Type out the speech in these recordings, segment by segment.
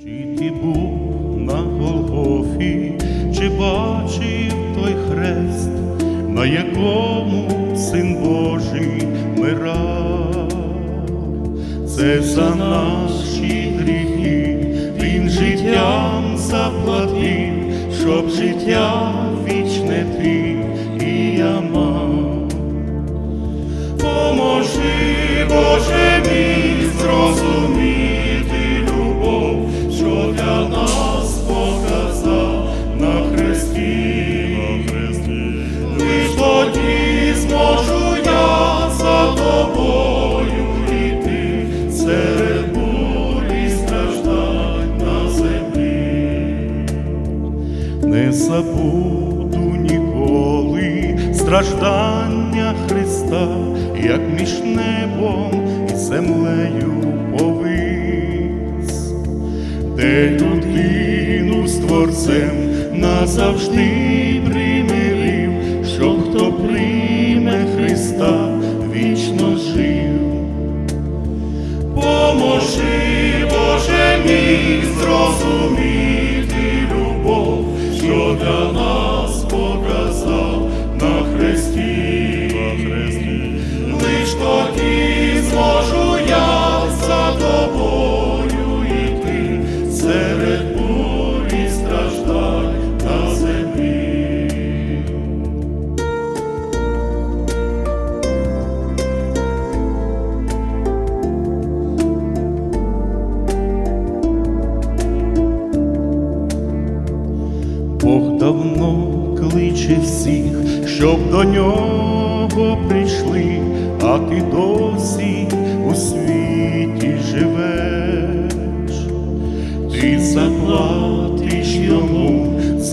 Чи ти був на Голгофі, чи бачив той хрест, на якому син Божий мирав? Це за наші гріхи, він життям заплатив, щоб життя вічне ти і я мав. Поможи, Боже мій, зрозуміти Творцем назавжди примирив, що хто прийме Христа вічно жив. Поможи, Боже мій, зрозуміти любов, що для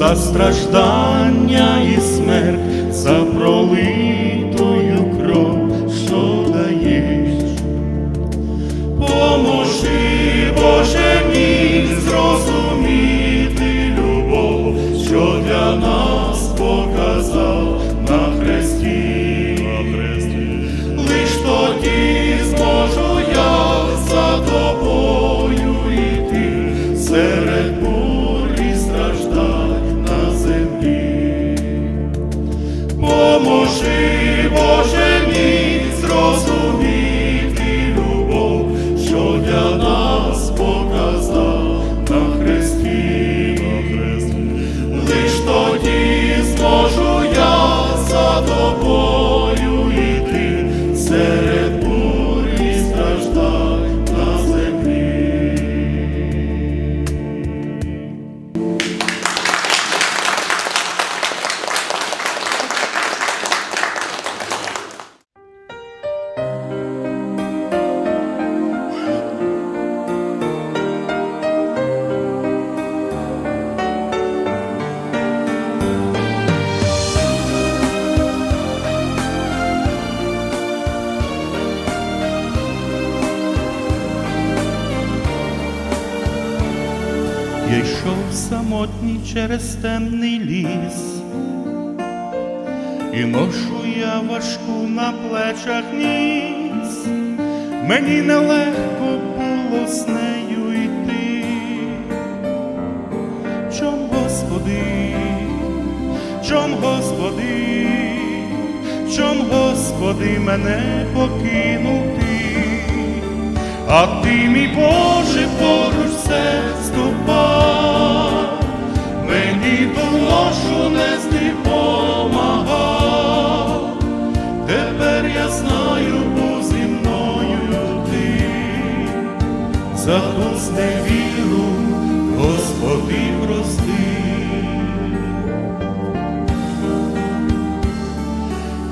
за страждання і смерть, за пролитою Поможи, Боже мій, зрозуміти через темний ліс, і ношу я важку на плечах ніс, мені нелегко було з нею йти. Чом, Господи, чом, Господи, чом, Господи, мене покинув ти? А ти, мій Боже, поруч все Господи, прости.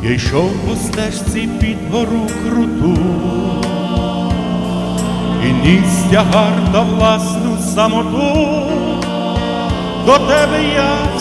Я йшов по стежці під гору круту, і ніс тягар та власну самоту, до тебе я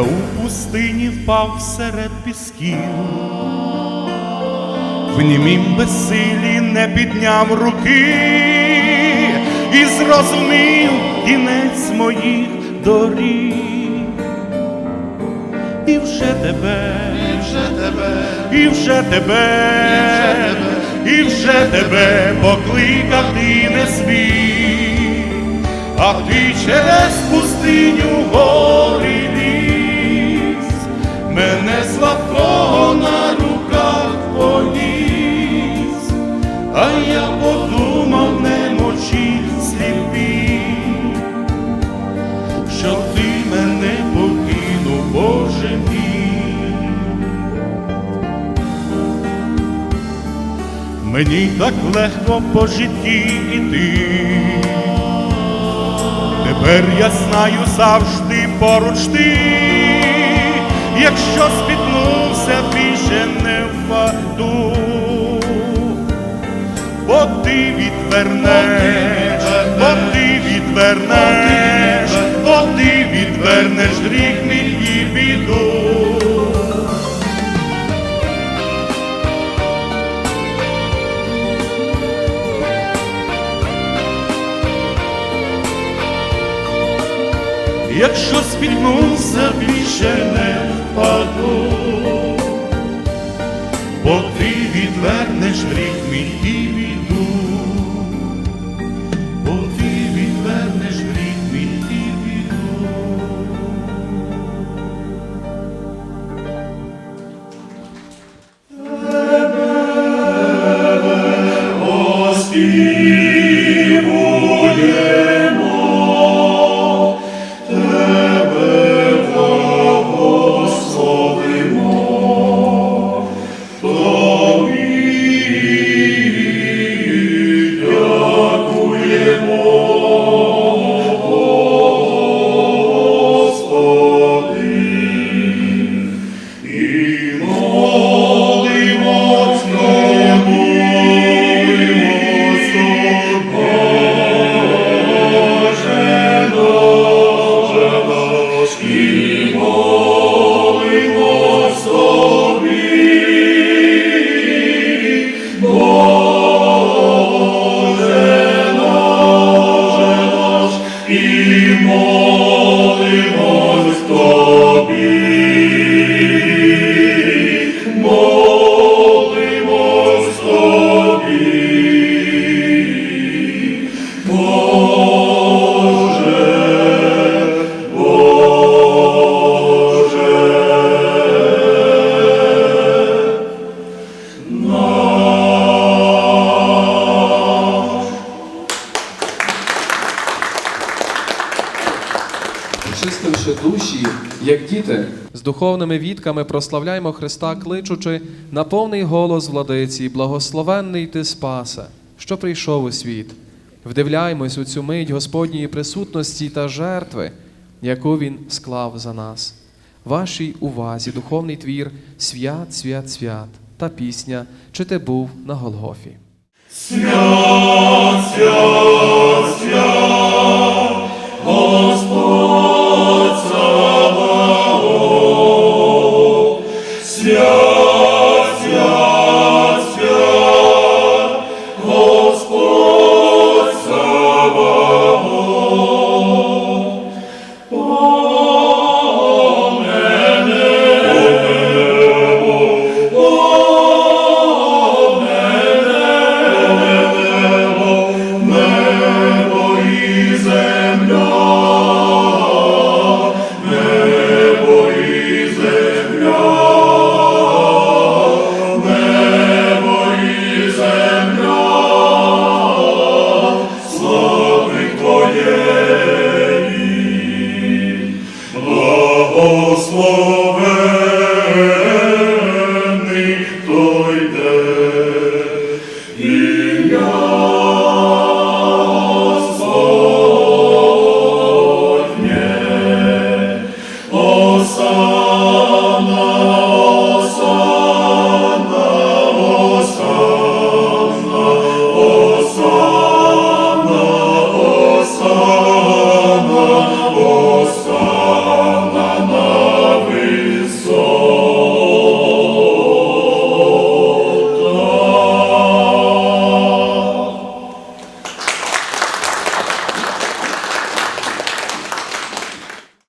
пустині впав серед пісків, в німім безсилі не підняв руки і зрозумів кінець моїх доріг. І вже тебе, І вже тебе, і вже тебе, і вже тебе покликав ти не свій, а ти через пустиню гори ліс, мене слабкого на руках поніс, а я подумав немочі сліпі, що ти мене покинув, Боже мій. Мені так легко по житті іти. Тепер я знаю завжди поруч ти, якщо спіткнувся, більше не впаду, бо ти відвернеш, бо ти відвернеш, бо ти відвернеш гріх мій і біду. Якщо спіткнувся, більше не впаду, бо ти відвернеш рік мій і біду, Духовними відками прославляємо Христа, кличучи на повний голос владиці, благословенний ти Спасе, що прийшов у світ. Вдивляємось у цю мить Господньої присутності та жертви, яку Він склав за нас. Вашій увазі духовний твір Свят, свят, свят та пісня Чи ти був на Голгофі. Свят, свят, той